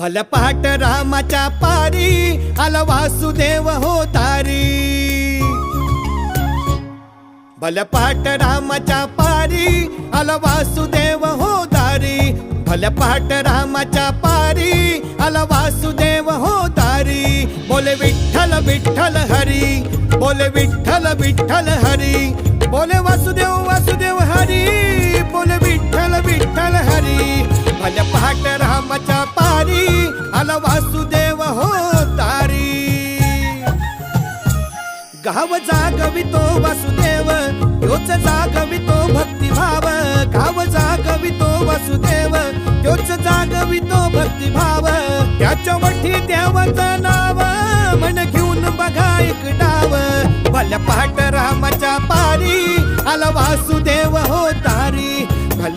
भल पहाट रामाच्या पारी आला वासुदेव हो तारी. भल पहाट रामाच्या पारी आला वासुदेव हो दारी भल पहाट रामाच्या पारी आला वासुदेव हो दारी बोले विठ्ठल विठ्ठल हरी बोले विठ्ठल विठ्ठल हरी. बोले वासुदेव वासुदेव हो तारी. गाव जागवितो वासुदेव तोच जागवितो भक्तिभाव. गाव जागवितो वासुदेव तोच जागवितो भक्तिभाव. त्याच्या वठी देवाचं नाव मन घेऊन बघा एकटा